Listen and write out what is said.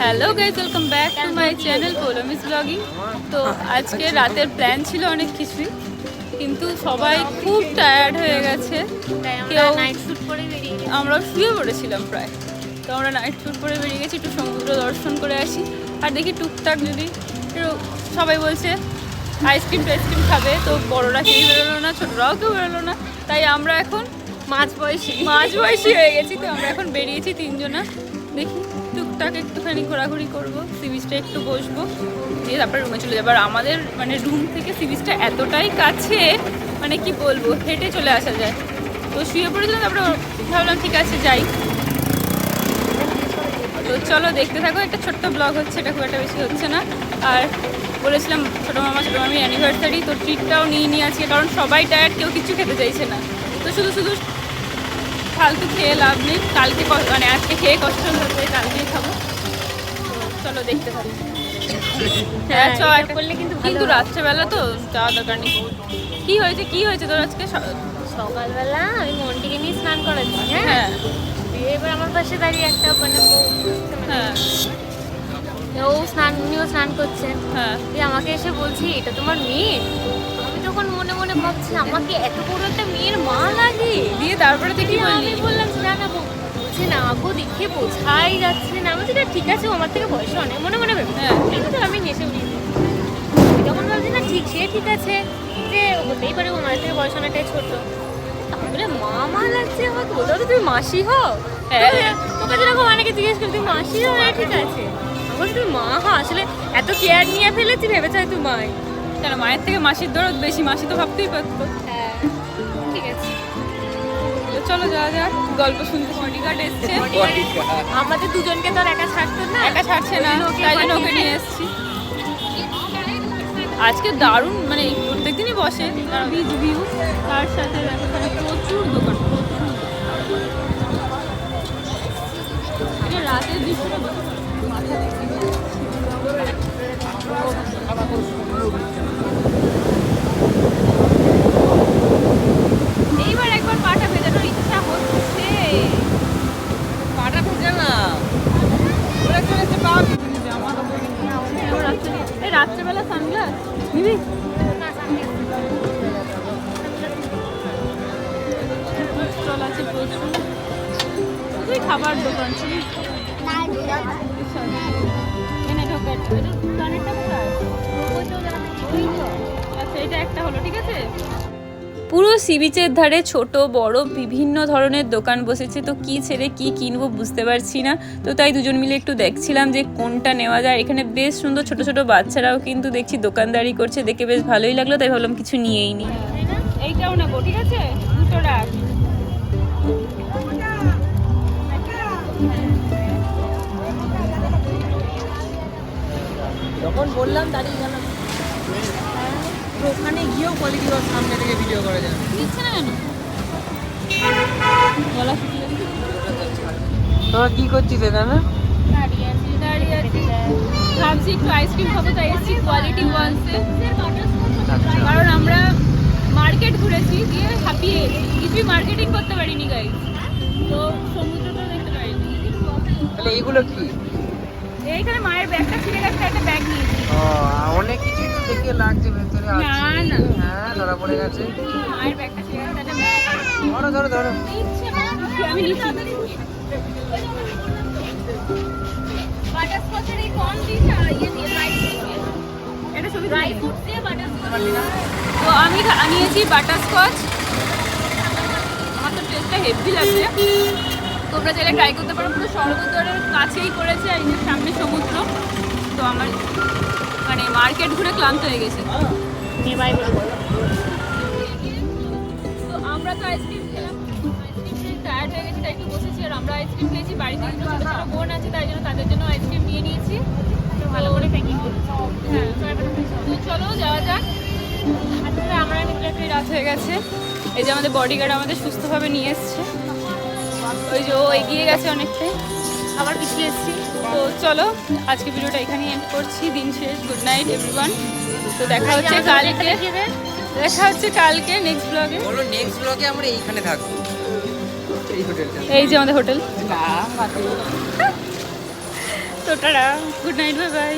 Hello guys welcome back to my channel পোলামিস blogging তো আজকে রাতের প্ল্যান ছিল অনেক কিছুই কিন্তু সবাই খুব টায়ার্ড হয়ে গেছে। আমরা কেউ নাইট শুট করে বেরিয়ে আমরা শুয়ে পড়েছিলাম প্রায়। তো আমরা নাইট শুট করে বেরিয়ে গেছি একটু সমুদ্র দর্শন করে আসি। আর দেখি টুকটাক যদি সবাই বলছে আইসক্রিম টাইসক্রিম খাবে। তো বড়রা কেউ বেরোলো না ছোটরাও কেউ বেরোলো না। তাই আমরা এখন মাঝ বয়সী মাঝ বয়সী হয়ে গেছি তো আমরা এখন বেরিয়েছি তিনজনা। দেখি। টুকটাক একটুখানি ঘোরাঘুরি করব সি বিচটা একটু বসবো, দিয়ে তারপরে রুমে চলে যাব। আর আমাদের মানে রুম থেকে সি বিচটা এতটাই কাছে মানে কি বলব, হেঁটে চলে আসা যায়। তো শুয়ে পড়েছিলাম, তারপরে ভাবলাম ঠিক আছে, যাই। তো চলো দেখতে থাকো, একটা ছোট্ট ব্লগ হচ্ছে, এটা খুব একটা বেশি হচ্ছে না। আর বলেছিলাম ছোটো মামা, ছোটো মামি অ্যানিভার্সারি তো ট্রিটটাও নিয়ে নিয়ে আজকে, কারণ সবাই টায়ার্ড কেউ কিছু খেতে চাইছে না। তো শুধু শুধু ফালতু খেয়ে লাভ নেই। কালকে মানে আজকে খেয়ে কষ্ট হচ্ছে কালকেই খাব। চলো দেখতে থাকো হ্যাঁ চ করলে কিন্তু কিন্তু রাত্রেবেলা তো যাওয়া দরকার নেই। কি হয়েছে কি হয়েছে তোর আজকে? সকালবেলা আমি মনটিকে নিয়ে স্নান হ্যাঁ? হ্যাঁ। দিয়ে এবার আমার পাশে দাঁড়িয়ে একটা মানে মানে হ্যাঁ। ও স্নান উনিও স্নান হ্যাঁ। দিয়ে আমাকে এসে বলছি এটা তোমার মেয়ে? আমি তখন মনে মনে ভাবছি আমাকে এত বড় একটা দিয়ে তারপরে তুই কি বললি? আমি বললাম না না বলছে না গো দেখে বোঝাই যাচ্ছে না। আমি বলছি, "না, ঠিক আছে আমার থেকে বয়স অনেক মনে মনে ভেবে হ্যাঁ। কিন্তু আমি নেশে দিই তখন ভাবছি না ঠিক সে ঠিক আছে যে হতেই পারে আমার থেকে বয়স অনেকটাই ছোট। তারপরে মা মা লাগছে আমাকে বলতে তুমি মাসি হও? হ্যাঁ। তোকে যেরকম অনেকে জিজ্ঞেস করি তুমি মাসি হও? হ্যাঁ ঠিক আছে। বলছি, তুমি মা হও আসলে এত কেয়ার নিয়ে ফেলেছি ভেবেছো তুই মাই? কেন মায়ের থেকে মাসির দরদ বেশি মাসি তো ভাবতেই পারতো। হ্যাঁ। তো চলো যাওয়া যাক গল্প শুনতে বডিগার্ড এসছে। আমাদের দুজনকে তো আর একা ছাড়তো না। একা ছাড়ছে না তাই জন্য ওকে নিয়ে এসেছি। আজকে দারুণ মানে প্রত্যেকদিনই বসে। বিচ ভিউ তার সাথে দেখো প্রচুর দোকান প্রচুর রাতের দৃশ্যটা মাথা দেখতে রাত্রেবেলা সানগ্লাস? নিবি স্টল আছে প্রচুর শুধুই খাবার দোকান কোথায়? আচ্ছা এটা একটা হলো ঠিক আছে? পুরো সি বিচের ধারে ছোট বড় বিভিন্ন ধরনের দোকান বসেছে। তো কি ছেড়ে কি কিনবো বুঝতে পারছি না। তো তাই দুজন মিলে একটু দেখছিলাম যে কোনটা নেওয়া যায়। এখানে বেশ সুন্দর ছোট ছোট বাচ্চারাও কিন্তু দেখছি দোকানদারি করছে। দেখে বেশ ভালোই লাগল তাই ভাবলাম কিছু নিয়েই নি। এইটাও নেব ঠিক আছে? দুটো রাখ। যখন বললাম দাঁড়িয়ে গেলাম ওখানে গিয়েও কোয়ালিটি ওর সামনে থেকে ভিডিও করা যায় দিচ্ছে না কেন? গলা শুকিয়ে তোরা কি করছিস না দাঁড়িয়ে আছি দাঁড়িয়ে আছি। ভাবছি একটু আইসক্রিম খাব তাই এসেছি কোয়ালিটি ওয়ান্সে কারণ আমরা মার্কেট ঘুরেছি দিয়ে হাঁপিয়ে। কিছুই মার্কেটিং করতে পারিনি গাই তো সমুদ্রটা দেখতে পারিনি। তাহলে এইগুলো কি? এইখানে মায়ের ব্যাগটা ছিঁড়ে গেছে একটা ব্যাগ নিয়েছি ও অনেক কিছুই তো দেখে লাগছে ভেতরে আছে। না, না। হ্যাঁ ধরা পড়ে গেছে। মায়ের ব্যাগটা ছিঁড়ে গেছে একটা ব্যাগ। ধরো ধরো ধরো। আমি নিচ্ছি। বাটারস্কচের এই কম দিস ইয়ে দিয়ে ড্রাই এটা ছবি ড্রাই ফ্রুট দিয়ে বাটারস্কচ। তো আমি নিয়েছি বাটারস্কচ। আমার তো টেস্টটা হেভি লাগছে। তোমরা চাইলে ট্রাই করতে পারো পুরো স্বর্গদ্বারের কাছেই করেছে এই যে সামনে সমুদ্র। তো আমার মানে মার্কেট ঘুরে ক্লান্ত হয়ে গেছি। তো আমরা তো আইসক্রিম খেলাম। আইসক্রিম টায়ার্ড হয়ে গেছি তাই একটু বসেছি আর আমরা আইসক্রিম খেয়েছি বাড়িতে ছোটো ছোটো বোন আছে তাই জন্য তাদের জন্য আইসক্রিম নিয়ে নিয়েছি। ভালো করে প্যাকিং হ্যাঁ তো চলো যাওয়া যাক। আসলে আমরা রাত হয়ে গেছে। এই যে আমাদের বডিগার্ড আমাদের সুস্থভাবে নিয়ে এসছে। ওই যে ও এগিয়ে গেছে অনেকটাই। আবার পিছিয়ে এসেছি। তো চলো আজকে ভিডিওটা এখানেই এন্ড করছি। দিন শেষ। গুড নাইট এভরিওয়ান তো দেখা হচ্ছে কালকে। দেখা হচ্ছে কালকে নেক্সট ব্লগে বলো নেক্সট ব্লগে আমরা এইখানে থাকব। এই হোটেলটা। এই যে আমাদের হোটেল। না তো tata. Good night bye bye